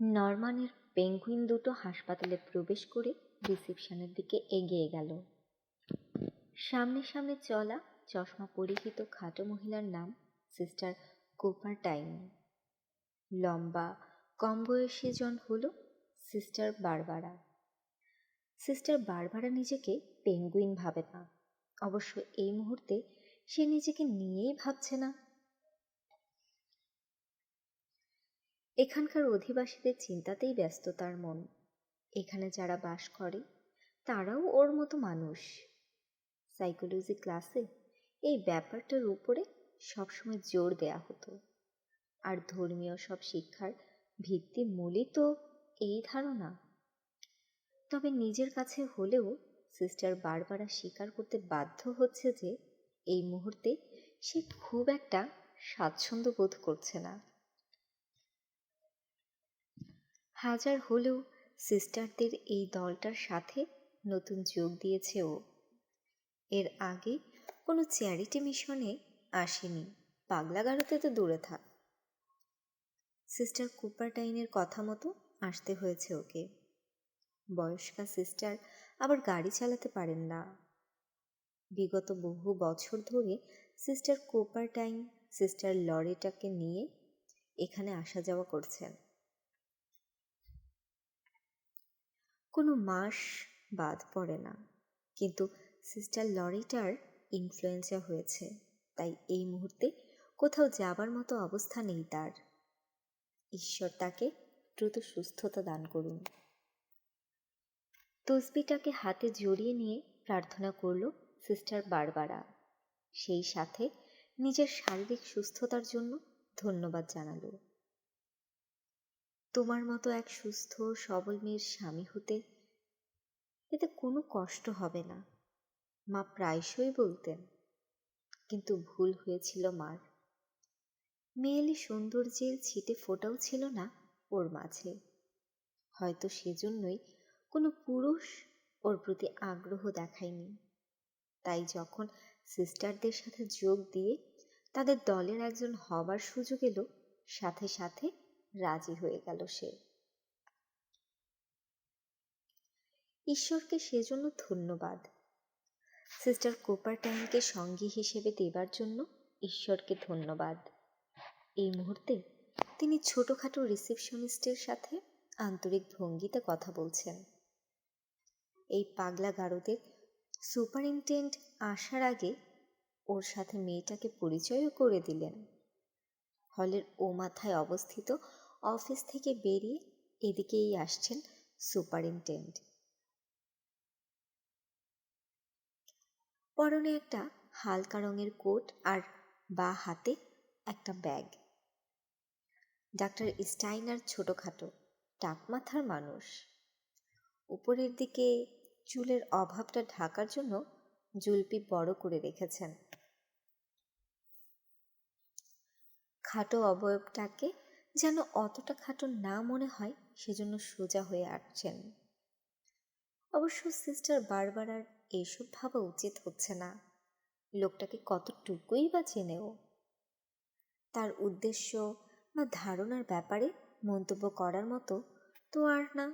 নরমানের penguin দুটো হাসপাতালে প্রবেশ করে রিসেপশনের দিকে এগিয়ে গেল। সামনে সামনে চলা চশমা পরিহিত খাটো মহিলার নাম সিস্টার কোপার টাইম লম্বা, কম বয়সী জন হল সিস্টার বারবারা। সিস্টার বারবারা নিজেকে পেঙ্গুইন ভাবে না। অবশ্য এই মুহূর্তে সে নিজেকে নিয়েই ভাবছে না এখানকার অধিবাসীদের চিন্তাতেই ব্যস্ত তার মন। এখানে যারা বাস করে, তারাও ওর মতো মানুষ। সাইকোলজি ক্লাসে এই ব্যাপারটার উপরে সবসময় জোর দেয়া হতো। আর ধর্মীয় সব শিক্ষার ভিত্তি মূলই তো এই ধারণা। তবে নিজের কাছে হলেও সিস্টার বারবার স্বীকার করতে বাধ্য হচ্ছে যে, এই মুহূর্তে সে খুব একটা স্বাচ্ছন্দ্য বোধ করছে না। হাজার হলেও সিস্টারদের এই দলটার সাথে নতুন যোগ দিয়েছে ও। এর আগে কোনো চ্যারিটি মিশনে আসেনি। পাগলা গারোতে তো দূরে থাক। সিস্টার কুপারটাইনের কথা মতো আসতে হয়েছে ওকে। বয়স্কা সিস্টার আবার গাড়ি চালাতে পারেন না। বিগত বহু বছর ধরে সিস্টার কোপারটাইন সিস্টার লরেটাকে নিয়ে এখানে আসা যাওয়া করছেন। কোনো মাস বাদ পড়ে না। কিন্তু সিস্টার লরিটার ইনফ্লুয়েঞ্জা হয়েছে, তাই এই মুহূর্তে কোথাও যাবার মতো অবস্থা নেই তার। ঈশ্বর তাকে দ্রুত সুস্থতা দান করুন। তসবিটাকে হাতে জড়িয়ে নিয়ে প্রার্থনা করল সিস্টার বারবারা। সেই সাথে নিজের শারীরিক সুস্থতার জন্য ধন্যবাদ জানালো। তোমার মতো এক সুস্থ, সবল মেয়ের স্বামী হতে এতে কোনো কষ্ট হবে না। মা প্রায়শই বলতেন, কিন্তু ভুল হয়েছিল মার। মেয়েলি সৌন্দর্যের ছিটে ফোটাও ছিল না ওর মাঝে। হয়তো সেজন্যই কোনো পুরুষ ওর প্রতি আগ্রহ দেখায়নি। তাই যখন সিস্টারদের সাথে যোগ দিয়ে তাদের দলের একজন হবার সুযোগ এলো, সাথে সাথে রাজি হয়ে গেল সে। ঈশ্বরকে সেজন্য ধন্যবাদ। সিস্টার কোপারটাইনকে সঙ্গী হিসেবে দেবার জন্য ঈশ্বরকে ধন্যবাদ। এই মুহূর্তে তিনি ছোটোখাটো রিসেপশনিস্টের সাথে আন্তরিক ভঙ্গিতে কথা বলছেন। এই পাগলা গারদের সুপারিনটেন্ডেন্ট আসার আগে ওর সাথে মেয়েটাকে পরিচয়ও করে দিলেন। হলের ও মাথায় অবস্থিত অফিস থেকে বেরিয়ে এদিকেই আসছেন সুপারিনটেন্ডেন্ট। পরনে একটা হালকা রঙের কোট আর বা হাতে একটা ব্যাগ। ডাক্তার স্টাইনার ছোটোখাটো টাক মাথার মানুষ। উপরের দিকে চুলের অভাবটা ঢাকার জন্য জুলপি বড় করে রেখেছেন। খাটো অবয়বটাকে যেন অতটা খাটো না মনে হয়, সেজন্য সোজা হয়ে আসছেন। অবশ্য সিস্টার বারবার আর এইসব ভাবা উচিত হচ্ছে না। লোকটাকে কতটুকুই বা চেনেও। তার উদ্দেশ্য বা ধারণার ব্যাপারে মন্তব্য করার মতো তো আর না।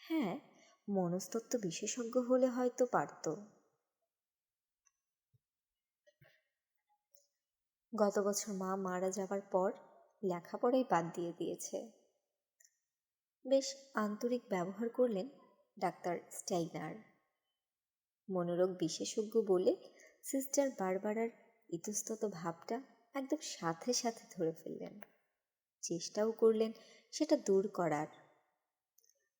হ্যাঁ মনস্তত্ত্ব বিশেষজ্ঞ হলে হয়তো পারত। গত বছর মা মারা যাবার পর লেখাপড়াই বাদ দিয়ে দিয়েছে। বেশ আন্তরিক ব্যবহার করলেন ডাক্তার স্টাইনার। মনোরোগ বিশেষজ্ঞ বলে সিস্টার বারবারার ইতস্তত ভাবটা একদম সাথে সাথে ধরে ফেললেন। চেষ্টাও করলেন সেটা দূর করার।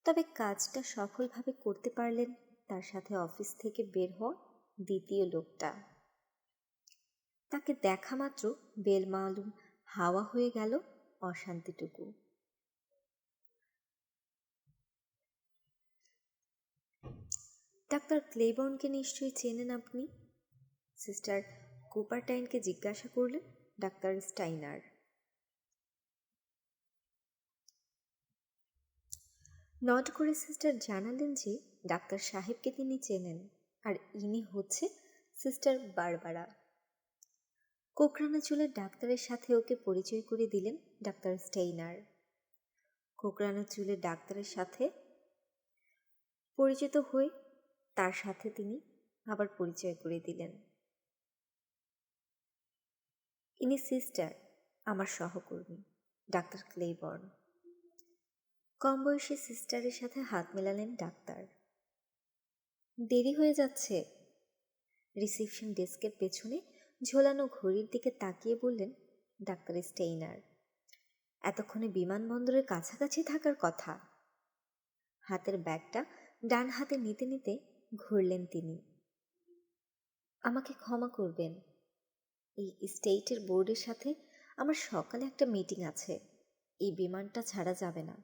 তবে কাজটা সফলভাবে করতে পারলেন তার সাথে অফিস থেকে বের হওয়া দ্বিতীয় লোকটা। তাকে দেখা মাত্র বেলমালুম হাওয়া হয়ে গেল অশান্তিটুকু। ডাক্তার ক্লেবর্নকে নিশ্চয়ই চেনেন আপনি? সিস্টার কুপারটাইনকে জিজ্ঞাসা করলেন ডাক্তার স্টাইনার। নট করে সিস্টার জানালেন যে ডাক্তার সাহেবকে তিনি চেনেন, আর ইনি হচ্ছে সিস্টার বারবারা। কোকরানা চুলের ডাক্তারের সাথে ওকে পরিচয় করে দিলেন ডাক্তার স্টেইনার। কোকড়ানো চুলের ডাক্তারের সাথে পরিচিত হয়ে তার সাথে তিনি আবার পরিচয় করে দিলেন। ইনি সিস্টার, আমার সহকর্মী, ডাক্তার ক্লেবর্ন। কম বয়সী সিস্টারের সাথে হাত মেলালেন ডাক্তার। দেরি হয়ে যাচ্ছে। রিসেপশন ডেস্কের পেছনে ঝোলানো ঘড়ির দিকে তাকিয়ে বললেন, ডাক্তার স্টেইনার, এতক্ষণে বিমানবন্দরের কাছাকাছি থাকার কথা। হাতের ব্যাগটা ডান হাতে নিতে নিতে ঘুরলেন তিনি। আমাকে ক্ষমা করবেন, এই স্টেটের বোর্ডের সাথে আমার সকালে একটা মিটিং আছে, এই বিমানটা ছাড়া যাবে না,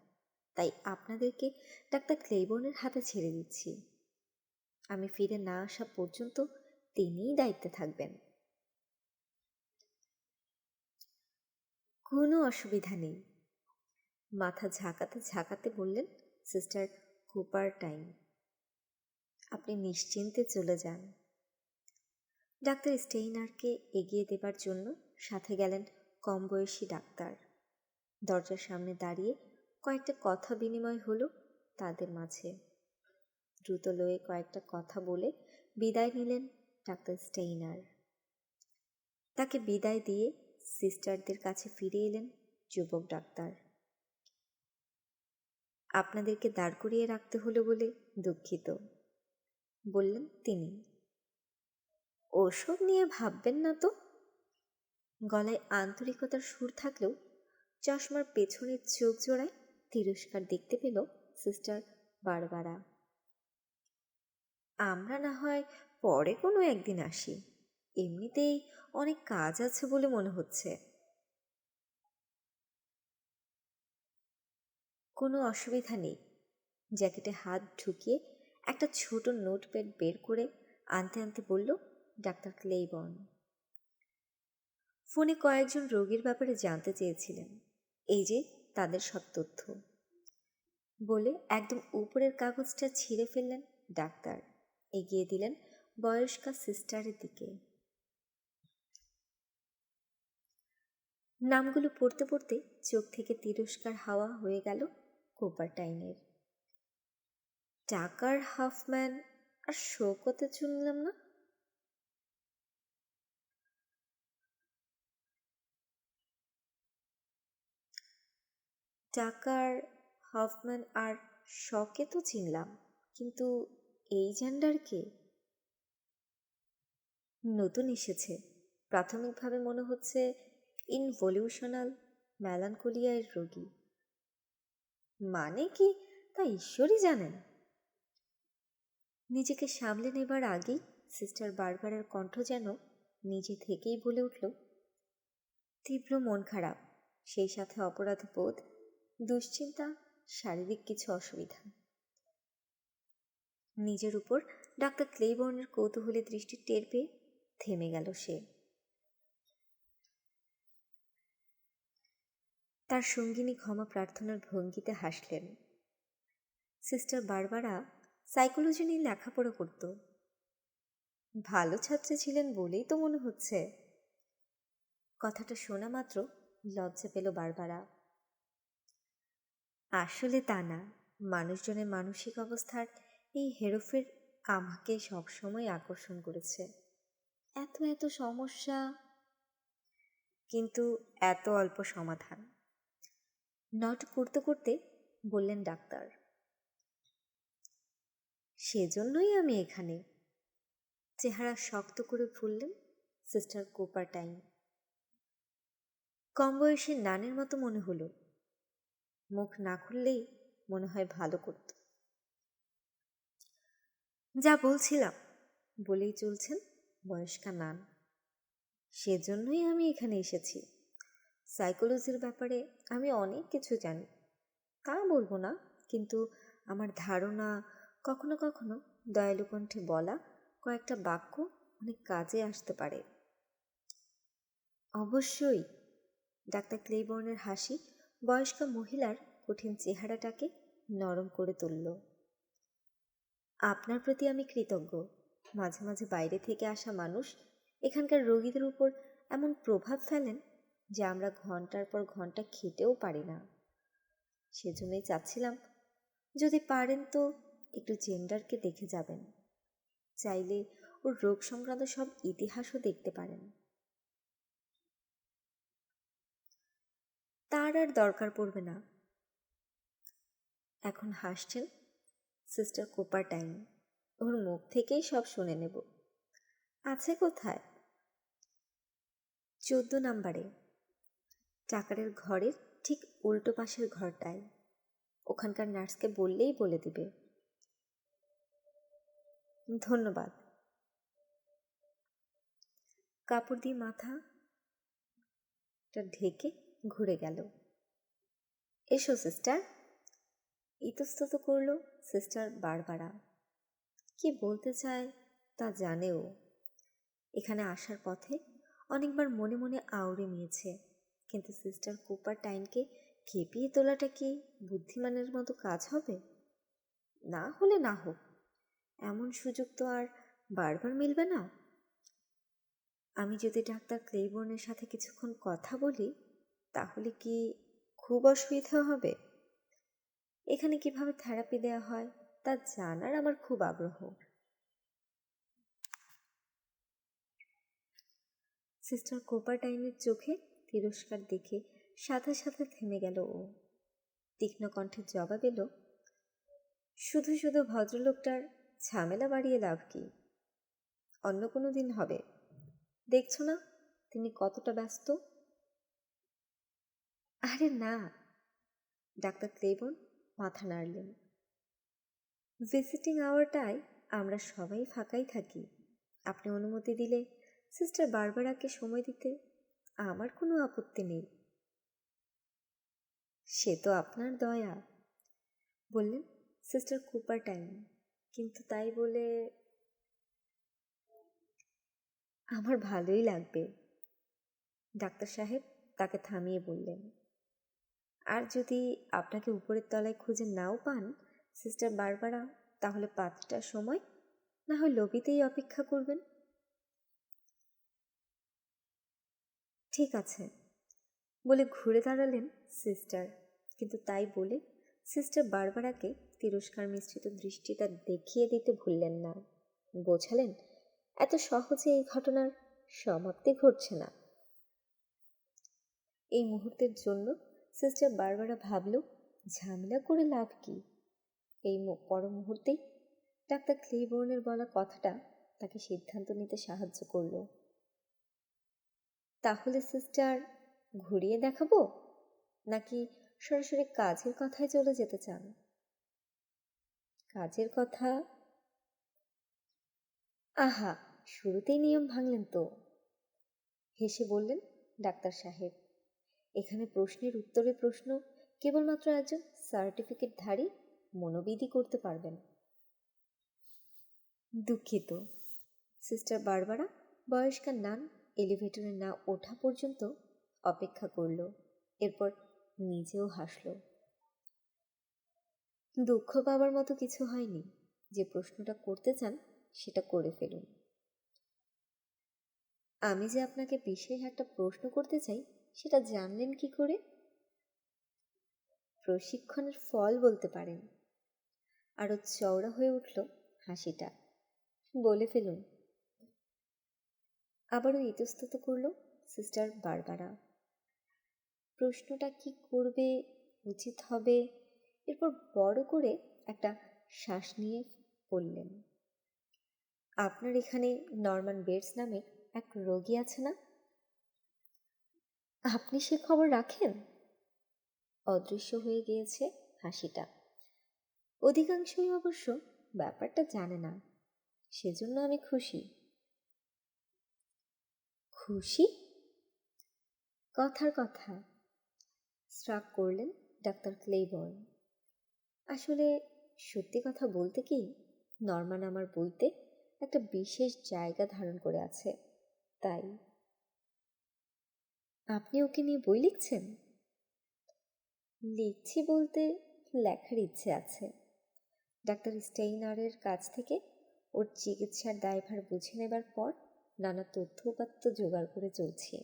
তাই আপনাদেরকে ডাক্তার ক্লেবনের হাতে ছেড়ে দিচ্ছি। আমি ফিরে না আসা পর্যন্ত তিনিই দায়িত্বে থাকবেন। কোনো অসুবিধা নেই। মাথা ঝাঁকাতে ঝাঁকাতে বললেন, সিস্টার কুপার টাইম। আপনি নিশ্চিন্তে চলে যান। ডাক্তার স্টেইনারকে এগিয়ে দেবার জন্য সাথে গেলেন কম বয়সী ডাক্তার। দরজার সামনে দাঁড়িয়ে কয়েকটা কথা বিনিময় হলো তাদের মাঝে। দ্রুত লয়ে কয়েকটা কথা বলে বিদায় নিলেন ডাক্তার স্টেইনার। তাকে বিদায় দিয়ে সিস্টারদের কাছে ফিরে এলেন যুবক ডাক্তার। আপনাদেরকে দাঁড় করিয়ে রাখতে হলো বলে দুঃখিত, বললেন তিনি। ওসব নিয়ে ভাববেন না তো? গলায় আন্তরিকতার সুর থাকলেও চশমার পেছনের চোখ জোড়ায় তিরস্কার দেখতে পেল সিস্টার বারবারা। আমরা না হয় পরে কোনো একদিন আসি। এমনিতেই অনেক কাজ আছে বলে মনে হচ্ছে। কোনো অসুবিধা নেই। জ্যাকেটে হাত ঢুকিয়ে একটা ছোট নোটপ্যাড বের করে আনতে আনতে বলল, ডাক্তার ক্লেইবর্ন। ফোনে কয়েকজন রোগীর ব্যাপারে জানতে চেয়েছিলেন। এই যে তাদের সব তথ্য। বলে একদম উপরের কাগজটা ছিঁড়ে ফেললেন ডাক্তার। এগিয়ে দিলেন বয়স্কা সিস্টারের দিকে। নামগুলো পড়তে পড়তে চোখ থেকে তিরস্কার হাওয়া হয়ে গেল কোপার কোপারটাইনের টাকার হাফম্যান, আর শোকতে শুনলাম না? টাকার হফম্যান আর শকে তো চিনলাম, কিন্তু এই জেন্ডারকে নতুন এসেছে। প্রাথমিকভাবে মনে হচ্ছে ইনভলিউশনাল ম্যালানকোলিয়ার রোগী। মানে কি? তা ঈশ্বরই জানেন। নিজেকে সামলে নেবার আগেই সিস্টার বারবারের কণ্ঠ যেন নিজে থেকেই বলে উঠল, তীব্র মন খারাপ। সেই সাথে অপরাধ বোধ, দুশ্চিন্তা, শারীরিক কিছু অসুবিধা। নিজের উপর ডাক্তার ক্লেবর্নের কৌতূহলী দৃষ্টি টের পেয়ে থেমে গেল সে। তার সঙ্গিনী ক্ষমা প্রার্থনার ভঙ্গিতে হাসলেন। সিস্টার বারবারা সাইকোলজি নিয়ে লেখাপড়া করত। ভালো ছাত্রী ছিলেন বলেই তো মনে হচ্ছে। কথাটা শোনা মাত্র লজ্জা পেল বারবারা। আসলে তা না, মানুষজনের মানসিক অবস্থার এই হেরফের আমাকে সবসময় আকর্ষণ করেছে। এত এত সমস্যা, কিন্তু এত অল্প সমাধান। নট করতে করতে বললেন ডাক্তার, সেজন্যই আমি এখানে। চেহারা শক্ত করে ফুললেন সিস্টার কোপার টাইম কম বয়সের নানের মতো মনে হলো। মুখ না খুললেই মনে হয় ভালো করত। যা বলছিলাম, বলেই চলছেন বয়স্কা নান। সেজন্যই আমি এখানে এসেছি। সাইকোলজির ব্যাপারে আমি অনেক কিছু জানি। তা বলব না, কিন্তু আমার ধারণা কখনো কখনো দয়ালু কণ্ঠে বলা কয়েকটা বাক্য অনেক কাজে আসতে পারে। অবশ্যই, ডাক্তার ক্লেবর্নের হাসি বয়স্ক মহিলার কঠিন চেহারাটাকে নরম করে তুলল। আপনার প্রতি আমি কৃতজ্ঞ। মাঝে মাঝে বাইরে থেকে আসা মানুষ এখানকার রোগীদের উপর এমন প্রভাব ফেলেন যে আমরা ঘণ্টার পর ঘণ্টা খেতেও পারি না। সেজন্যই চাচ্ছিলাম, যদি পারেন তো একটু জেন্ডারকে দেখে যাবেন। চাইলে ওর রোগ সংক্রান্ত সব ইতিহাসও দেখতে পারেন। তার আর দরকার পড়বে না। এখন হাসছেন সিস্টার কোপার টাইম। ওর মুখ থেকেই সব শুনে নেব। আছে কোথায়? চোদ্দ নাম্বারে। চাকারের ঘরের ঠিক উল্টো পাশের ঘরটায়। ওখানকার নার্সকে বললেই বলে দিবে। ধন্যবাদ। কাপড় দিয়ে মাথা ঢেকে ঘুরে গেল। এসো, সিস্টার। ইতস্তত করল সিস্টার বারবারা। কি বলতে চায় তা জানেও এখানে আসার পথে অনেকবার মনে মনে আউড়ে নিয়েছে। কিন্তু সিস্টার কুপার টাইনকে খেপিয়ে তোলাটা কি বুদ্ধিমানের মতো কাজ হবে? না হলে না হোক। এমন সুযোগ তো আর বারবার মিলবে না। আমি যদি ডাক্তার ক্লেইবর্নের সাথে কিছুক্ষণ কথা বলি, তাহলে কি খুব অসুবিধা হবে? এখানে কীভাবে থেরাপি দেওয়া হয়, তা জানার আমার খুব আগ্রহ। সিস্টার কোপারটাইনের চোখে তিরস্কার দেখে সাথে সাথে থেমে গেল ও। তীক্ষ্ণ কণ্ঠে জবাব এলো, শুধু শুধু ভদ্রলোকটার ঝামেলা বাড়িয়ে লাভ কি? অন্য কোনো দিন হবে। দেখছ না, তিনি কতটা ব্যস্ত? আরে না, ডাক্তার ক্লেবন মাথা নাড়লেন। ভিজিটিং আওয়ারটায় আমরা সবাই ফাঁকাই থাকি। আপনি অনুমতি দিলে সিস্টার বারবারাকে সময় দিতে আমার কোনো আপত্তি নেই। সে তো আপনার দয়া। বললেন সিস্টার কুপার টাইম। কিন্তু তাই বলে আমার ভালোই লাগবে। ডাক্তার সাহেব তাকে থামিয়ে বললেন। আর যদি আপনাকে উপরের তলায় খুঁজে নাও পান, সিস্টার বারবারা, তাহলে পাঁচটার সময় না হয় লবিতেই অপেক্ষা করবেন। ঠিক আছে। বলে ঘুরে দাঁড়ালেন সিস্টার। কিন্তু তাই বলে সিস্টার বারবারাকে তিরস্কার মিশ্রিত দৃষ্টিটা দেখিয়ে দিতে ভুললেন না। বোঝালেন, এত সহজে এই ঘটনার সমাপ্তি ঘটছে না। এই মুহূর্তের জন্য সিস্টার বারবারা ভাবল, ঝামেলা করে লাভ কি? এই পর মুহূর্তেই ডাক্তার ক্লেবোর্নের বলা কথাটা তাকে সিদ্ধান্ত নিতে সাহায্য করল। তাহলে সিস্টার ঘুরিয়ে দেখাবো? নাকি সরাসরি কাজের কথায় চলে যেতে চান? কাজের কথা? আহা, শুরুতেই নিয়ম ভাঙলেন তো। হেসে বললেন ডাক্তার সাহেব, এখানে প্রশ্নের উত্তরে প্রশ্ন, কেবলমাত্র একজন সার্টিফিকেটধারী মনোবিধি করতে পারবেন। দুঃখিত সিস্টার বারবারা বয়স্কার নাম এলিভেটরে না ওঠা পর্যন্ত অপেক্ষা করল, এরপর নিজেও হাসল। দুঃখ পাবার মতো কিছু হয়নি, যে প্রশ্নটা করতে চান সেটা করে ফেলুন। আমি যে আপনাকে বিশেষ একটা প্রশ্ন করতে চাই, সেটা জানলেন কি করে? প্রশিক্ষণের ফল বলতে পারেন। আরও চওড়া হয়ে উঠল হাসিটা। বলে ফেলুন আবারও ইতস্তত করল সিস্টার বারবারা। প্রশ্নটা কি করবে, উচিত হবে? এরপর বড় করে একটা শ্বাস নিয়ে বললেন, আপনার এখানে নর্মান বেডস নামে এক রোগী আছে না? আপনি সে খবর রাখেন? অদৃশ্য হয়ে গিয়েছে হাসিটা। অধিকাংশই অবশ্য ব্যাপারটা জানে না। সেজন্য আমি খুশি। খুশি? কথার কথা। স্ট্রাক করলেন ডাক্তার ক্লেবর্ন আসলে সত্যি কথা বলতে কি, নর্মান আমার বইতে একটা বিশেষ জায়গা ধারণ করে আছে, তাই। আপনি ওকে নিয়ে বই লিখছেন? লিখছি বলতে লেখার ইচ্ছে আছে। ডাক্তার স্টেইনারের কাছ থেকে ওর চিকিৎসার দায়ভার বুঝে নেবার পর নানা তথ্য উপাত্ত জোগাড় করে চলছি।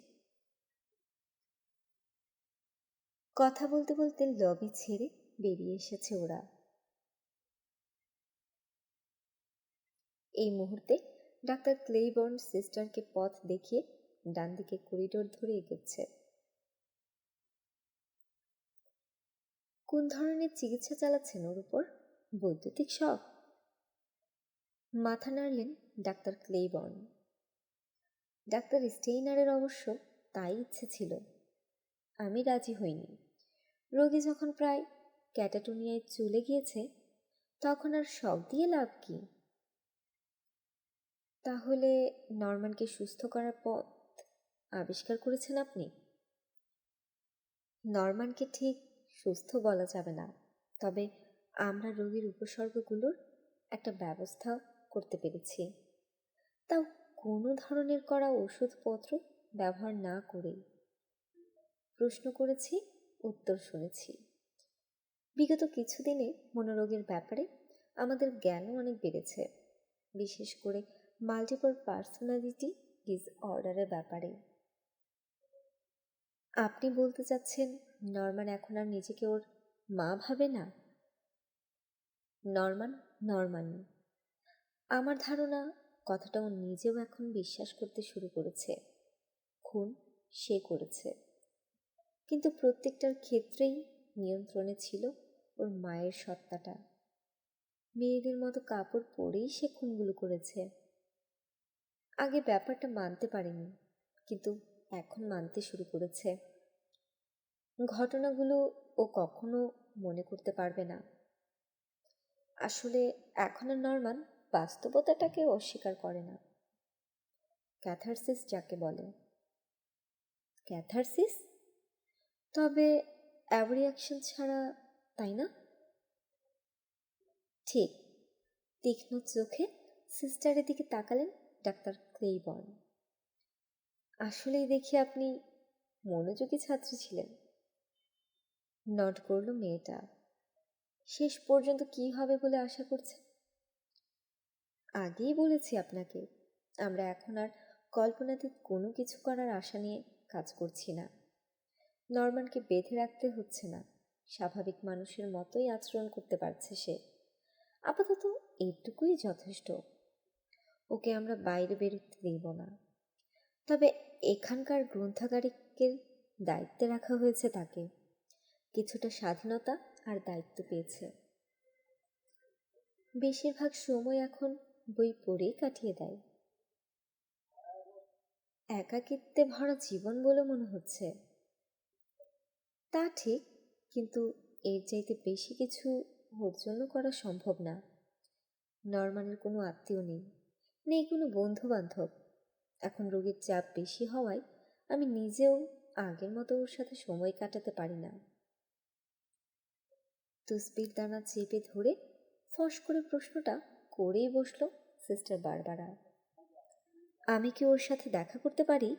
কথা বলতে বলতে লবি ছেড়ে বেরিয়ে এসেছে ওরা। এই মুহূর্তে ডাক্তার ক্লেইবর্ন সিস্টারকে পথ দেখিয়ে ডান দিকে করিডোর ধরে এগোচ্ছে। কোন ধরনের চিকিৎসা চালাচ্ছেন ওর উপর? বৈদ্যুতিক শখ মাথা নাড়লেন ডাক্তার ক্লেইবর্ন। ডাক্তার স্টেইনারের অবশ্য তাই ইচ্ছে ছিল। আমি রাজি হইনি। রোগী যখন প্রায় ক্যাটাটোনিয়ায় চলে গিয়েছে, তখন আর শখ দিয়ে লাভ কি? তাহলে নর্মানকে সুস্থ করার পথ আবিষ্কার করেছেন আপনি? নর্মানকে ঠিক সুস্থ বলা যাবে না, তবে আমরা রোগীর উপসর্গগুলোর একটা ব্যবস্থা করতে পেরেছি। তাও কোনো ধরনের করা ওষুধপত্র ব্যবহার না করেই। প্রশ্ন করেছি, উত্তর শুনেছি। বিগত কিছুদিনে মনোরোগের ব্যাপারে আমাদের জ্ঞানও অনেক বেড়েছে। বিশেষ করে মাল্টিপল পার্সোনালিটি ডিসঅর্ডারের ব্যাপারে। আপনি বলতে চাচ্ছেন, নর্মান এখন আর নিজেকে ওর মা ভাবে না? নর্মান নর্মান। আমার ধারণা কথাটা ও নিজেও এখন বিশ্বাস করতে শুরু করেছে। খুন সে করেছে। কিন্তু প্রত্যেকটার ক্ষেত্রেই নিয়ন্ত্রণে ছিল ওর মায়ের সত্তাটা। মেয়েদের মতো কাপড় পরেই সে খুনগুলো করেছে। আগে ব্যাপারটা মানতে পারেনি, কিন্তু এখন মানতে শুরু করেছে। ঘটনাগুলো ও কখনো মনে করতে পারবে না। আসলে এখন আর নর্মান বাস্তবতাটাকে অস্বীকার করে না। ক্যাথারসিস যাকে বলে। ক্যাথারসিস? তবে অ্যাভরিয়াকশন ছাড়া তাই না? ঠিক। তীক্ষ্ণ চোখে সিস্টারের দিকে তাকালেন ডাক্তার ক্লেইবর্ন। আসলেই দেখি আপনি মনোযোগী ছাত্রী ছিলেন। নট করল মেয়েটা। শেষ পর্যন্ত কি হবে বলে আশা করছে আগেই বলেছি আপনাকে, আমরা এখন আর কল্পনাতীত কোনো কিছু করার আশা নিয়ে কাজ করছি না। নর্মানকে বেঁধে রাখতে হচ্ছে না, স্বাভাবিক মানুষের মতোই আচরণ করতে পারছে সে। আপাতত এইটুকুই যথেষ্ট। ওকে আমরা বাইরে বেরোতে দেব না। তবে এখানকার গ্রন্থাগারিকের দায়িত্বে রাখা হয়েছে তাকে। কিছুটা স্বাধীনতা আর দায়িত্ব পেয়েছে। বেশিরভাগ সময় এখন বই পড়েই কাটিয়ে দেয়। একাকিত্বে ভরা জীবন বলে মনে হচ্ছে। তা ঠিক, কিন্তু এর চাইতে বেশি কিছু ওর জন্য করা সম্ভব না। নর্মানের কোনো আত্মীয় নেই নেই কোনো বন্ধু বান্ধব এখন রোগীর চাপ বেশি হওয়ায় আমি নিজেও আগের মতো ওর সাথে সময় কাটাতে পারি না। তুসবির দানা চেপে ধরে ফস করে প্রশ্নটা করেই বসল। Sister Barbara. আমি কি ওর সাথে দেখা করতে পারি?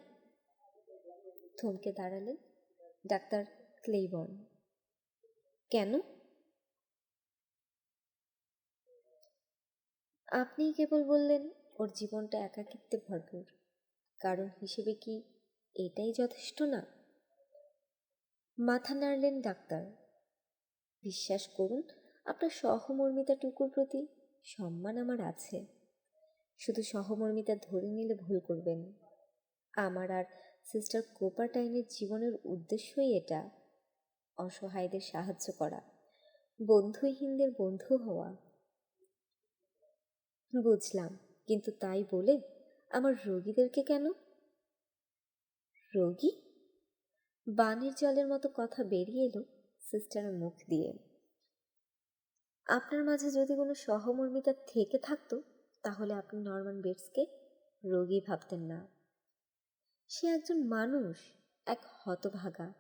থমকে দাঁড়ালেন ডাক্তার ক্লেইবর্ন। কেন? আপনিই কেবল বললেন ওর জীবনটা একাকিত্বে ভরপুর। কারণ হিসেবে কি এটাই যথেষ্ট না? মাথা নাড়লেন ডাক্তার। বিশ্বাস করুন, আপনার সহমর্মিতাটুকুর প্রতি সম্মান আমার আছে। শুধু সহমর্মিতা ধরে নিলে ভুল করবেন। আমার আর সিস্টার কোপারটাইনের জীবনের উদ্দেশ্যই এটা। অসহায়দের সাহায্য করা, বন্ধুহীনদের বন্ধু হওয়া। বুঝলাম, কিন্তু তাই বলে আমার রোগীদেরকে কেন? রোগী? বানের জলের মতো কথা বেরিয়ে এলো সিস্টারের মুখ দিয়ে। আপনার মাঝে যদি কোনো সহমর্মিতা থেকে থাকতো তাহলে আপনি নর্মান বেটসকে রোগী ভাবতেন না। সে একজন মানুষ, এক হতভাগা,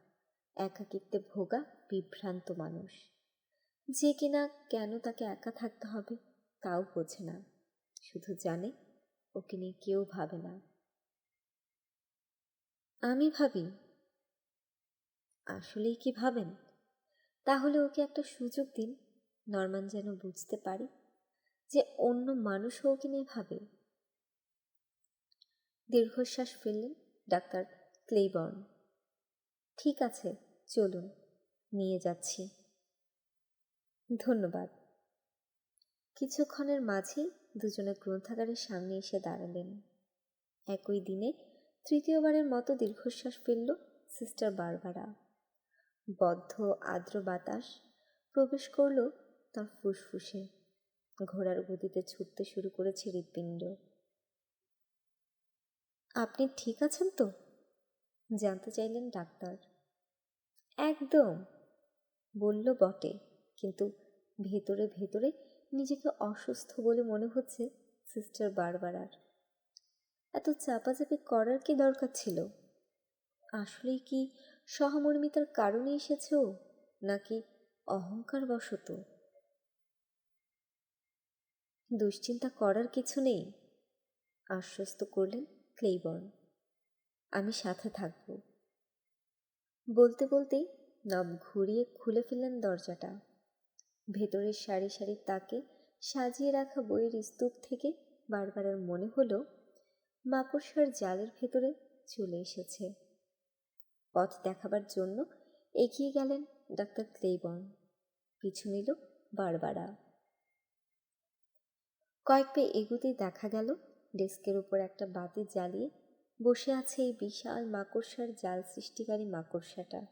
একাকিত্বে ভোগা, বিভ্রান্ত মানুষ। যে কিনা কেন তাকে একা থাকতে হবে, তাও বোঝে না। শুধু জানে, ওকে নিয়ে কেউ ভাবে না। আমি ভাবি, আসলেই কি ভাবেন? তাহলে ওকে একটা সুযোগ দিন, নর্মান যেন বুঝতে পারি। যে অন্য মানুষও ওকে নিয়ে ভাবে। দীর্ঘশ্বাস ফেললেন ডাক্তার ক্লেবর্ন ঠিক আছে, চলুন, নিয়ে যাচ্ছি। ধন্যবাদ। কিছুক্ষণের মাঝেই দুজনে গ্রন্থাগারের সামনে এসে দাঁড়ালেন। একই দিনে তৃতীয়বারের মতো দীর্ঘশ্বাস ফেলল সিস্টার বারবারা। বদ্ধ, আর্দ্র বাতাস প্রবেশ করল তার ফুসফুসে। ঘোড়ার গতিতে ছুটতে শুরু করেছে হৃৎপিণ্ড। আপনি ঠিক আছেন তো? জানতে চাইলেন ডাক্তার। একদম, বলল বটে, কিন্তু ভেতরে ভেতরে নিজেকে অসুস্থ বলে মনে হচ্ছে সিস্টার বারবারার। এত চাপাচাপি করার কি দরকার ছিল? আসলে কি সহমর্মিতার কারণে এসেছে নাকি অহংকার বশত দুশ্চিন্তা করার কিছু নেই। আশ্বস্ত করলেন ক্লেইবর্ন। আমি সাথে থাকব। বলতে বলতেই নব ঘুরিয়ে খুলে ফেললেন দরজাটা। ভেতরের সারি সারি তাকে সাজিয়ে রাখা বইয়ের স্তূপ থেকে বারবারার মনে হলো মাকড়সার জালের ভেতরে চলে এসেছে। পথ দেখাবার জন্য এগিয়ে গেলেন ডাক্তার ক্লেবর্ন পিছু নিল বারবারা। কয়েক পে এগুতেই দেখা গেল, ডেস্কের উপর একটা বাতি জ্বালিয়ে বসে আছে এই বিশাল মাকড়সার জাল সৃষ্টিকারী মাকড়সাটা।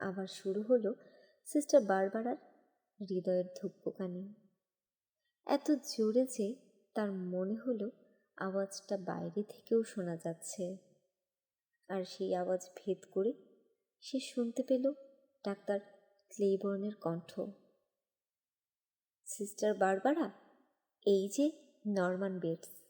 আবার শুরু হলো সিস্টার বারবারার হৃদয়ের ধূপকানি। এত জোরে যে তার মনে হলো আওয়াজটা বাইরে থেকেও শোনা যাচ্ছে। আর সেই আওয়াজ ভেদ করে সে শুনতে পেল ডাক্তার ক্লেবর্নের কণ্ঠ। Sister Barbara? এই যে নর্মান বেটস